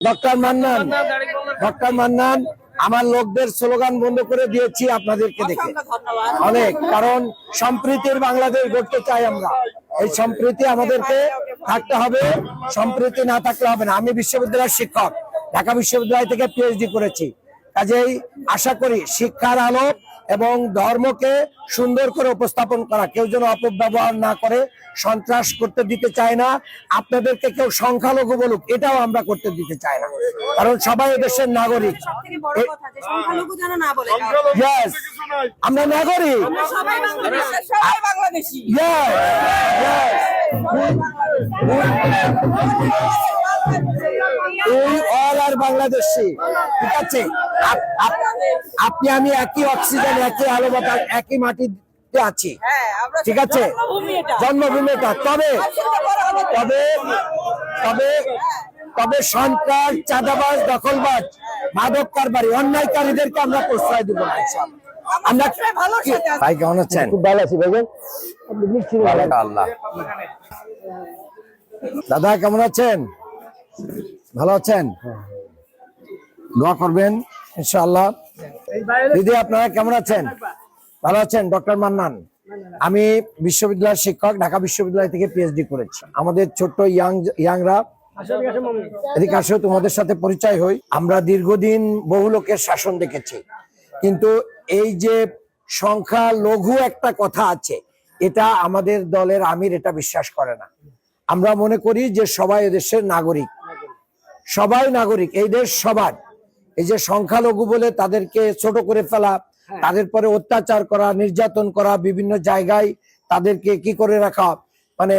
Doctor Mannan doctor Mannan আমার লোকদের slogan বন্ধ করে দিয়েছি আপনাদেরকে দেখে। অনেক কারণ সম্প্রীতির বাংলাদেশ গড়তে চাই আমরা। এই সম্প্রীতি আমাদেরকে থাকতে হবে সম্প্রীতি না থাকলে হবে না। আমি বিশ্ববিদ্যালয়ের শিক্ষক ঢাকা বিশ্ববিদ্যালয় থেকে পিএইচডি করেছি। কাজেই আশা করি শিক্ষার আলো এবং ধর্মকে সুন্দর করে উপস্থাপন করা। কেউ যেন অপব্যবহার না করে সন্ত্রাস করতে দিতে চায় না আপনাদেরকে কেউ সংখ্যালঘু বলুক এটাও আমরা করতে দিতে চাই না। কারণ সবাই দেশের নাগরিক। আমরা নাগরিক। সবাই উই অল আর বাংলাদেশি ঠিক আছে? আপনি আমি একই অক্সিজেন একই আলো বাতাস একই মাটিতে আছি। হ্যাঁ ঠিক আছে? জন্মভূমি এটা। তবে তবে তবে তবে সন্ত্রাস চাঁদাবাজ দখলবাজ মাদক কারবারি অন্যায়কারীদেরকে আমরা প্রশ্রয় দিব না আমরা। ভাই কেমন আছেন? খুব ভালো আছি ভাই আল্লাহ দাদা কেমন আছেন? ভালো আছেন? দোয়া করবেন, ইনশাআল্লাহ। দিদি, আপনারা কেমন আছেন? ভালো আছেন? ডক্টর মান্নান। আমি বিশ্ববিদ্যালয়ের শিক্ষক, ঢাকা বিশ্ববিদ্যালয় থেকে পিএইচডি করেছি। আমাদের ছোট্ট ইয়াং, ইয়াংরা, এদিকে আসো, তোমাদের সাথে পরিচয় হই। আমরা দীর্ঘদিন বহু লোকের শাসন দেখেছি। কিন্তু এই যে সংখ্যা লঘু একটা কথা আছে, এটা আমাদের দলের আমির এটা বিশ্বাস করে না। আমরা মনে করি যে সবাই এদেশের নাগরিক। সবাই নাগরিক এই দেশ সবার। এই যে সংখ্যালঘু বলে তাদেরকে ছোট করে ফেলা তাদের পরে অত্যাচার করা নির্যাতন করা বিভিন্ন জায়গায় তাদেরকে কি করে রাখা মানে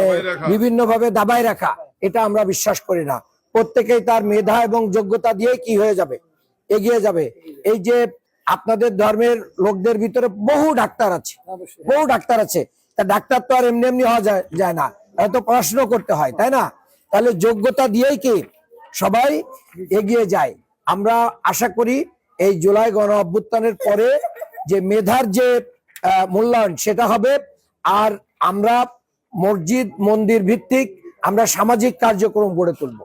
বিভিন্ন ভাবে দাবায় রাখা এটা আমরা বিশ্বাস করি না। প্রত্যেকেই তার মেধা এবং যোগ্যতা দিয়ে কি হয়ে যাবে এগিয়ে যাবে। এই যে আপনাদের ধর্মের লোকদের ভিতরে বহু ডাক্তার আছে বহু ডাক্তার আছে। তা ডাক্তার তো আর এমনি এমনি হওয়া যায় যায় না। হয়তো পড়াশোনা করতে হয় তাই না? তাহলে যোগ্যতা দিয়েই কি সবাই এগিয়ে যায়। আমরা আশা করি এই জুলাই গণ অভ্যুত্থানের পরে যে মেধার যে মূল্যায়ন সেটা হবে। আর আমরা মসজিদ, মন্দির ভিত্তিক আমরা সামাজিক কার্যক্রম গড়ে তুলব।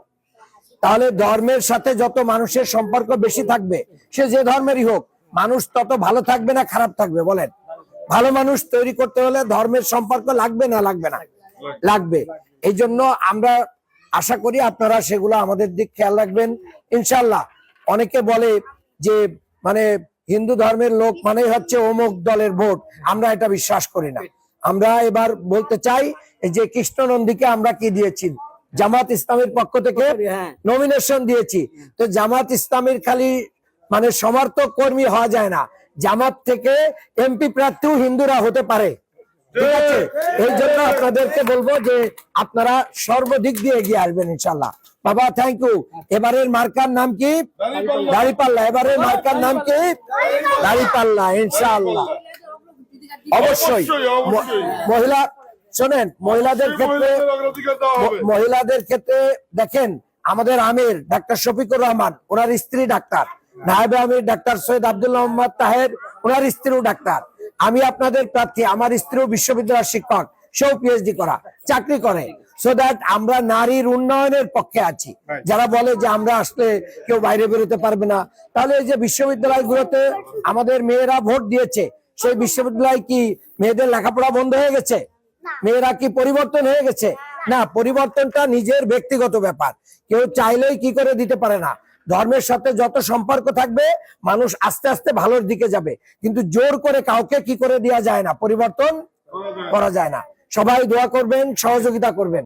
তাহলে ধর্মের সাথে যত মানুষের সম্পর্ক বেশি থাকবে, সে যে ধর্মেরই হোক, মানুষ তত ভালো থাকবে না খারাপ থাকবে, বলেন। ভালো মানুষ তৈরি করতে হলে ধর্মের সম্পর্ক লাগবে না লাগবে না, লাগবে। এই জন্য আমরা আশা করি আপনারা সেগুলো আমাদের দিক খেয়াল রাখবেন। ইনশাল্লাহ অনেকে বলে যে মানে হিন্দু ধর্মের লোক মানে হচ্ছে অমুক দলের ভোট। আমরা এটা বিশ্বাস করি না। আমরা এবার বলতে চাই যে কৃষ্ণনন্দীকে আমরা কি দিয়েছি? জামাত ইসলামের পক্ষ থেকে নমিনেশন দিয়েছি। তো জামাত ইসলামের খালি মানে সমর্থক কর্মী হওয়া যায় না। জামাত থেকে এমপি প্রার্থীও হিন্দুরা হতে পারে। ঠিক আছে? এই জন্য আপনাদেরকে বলব যে আপনারা সর্বদিক দিয়ে এগিয়ে আসবেন ইনশাল্লাহ বাবা থ্যাংক ইউ এবারের মার্কার নাম কি? দাড়িপাল্লা। এবারের মার্কার নাম কি? দাড়িপাল্লা ইনশাআল্লাহ। অবশ্যই। মহিলা শোনেন মহিলাদের ক্ষেত্রে মহিলাদের ক্ষেত্রে দেখেন আমাদের আমির ডাক্তার শফিকুর রহমান ওনার স্ত্রী ডাক্তার। নায়েবে আমির ডাক্তার সৈয়দ আব্দুল্লাহ মোহাম্মদ তাহের ওনার স্ত্রীও ডাক্তার। আমি আপনাদের প্রার্থী আমার স্ত্রীও বিশ্ববিদ্যালয়ের শিক্ষক সেও পিএইচডি করা চাকরি করে। সো দ্যাট আমরা নারীর উন্নয়নের পক্ষে আছি। যারা বলে যে আমরা আসলে কেউ বাইরে বেরোতে পারবে না তাহলে এই যে বিশ্ববিদ্যালয়গুলোতে আমাদের মেয়েরা ভোট দিয়েছে সেই বিশ্ববিদ্যালয় কি মেয়েদের লেখাপড়া বন্ধ হয়ে গেছে? মেয়েরা কি পরিবর্তন হয়ে গেছে? না পরিবর্তনটা নিজের ব্যক্তিগত ব্যাপার। কেউ চাইলেই কি করে দিতে পারে না? ধর্মের সাথে যত সম্পর্ক থাকবে মানুষ আস্তে আস্তে ভালোর দিকে যাবে। কিন্তু জোর করে কাউকে কি করে দেওয়া যায় না? পরিবর্তন করা যায় না। সবাই দোয়া করবেন সহযোগিতা করবেন।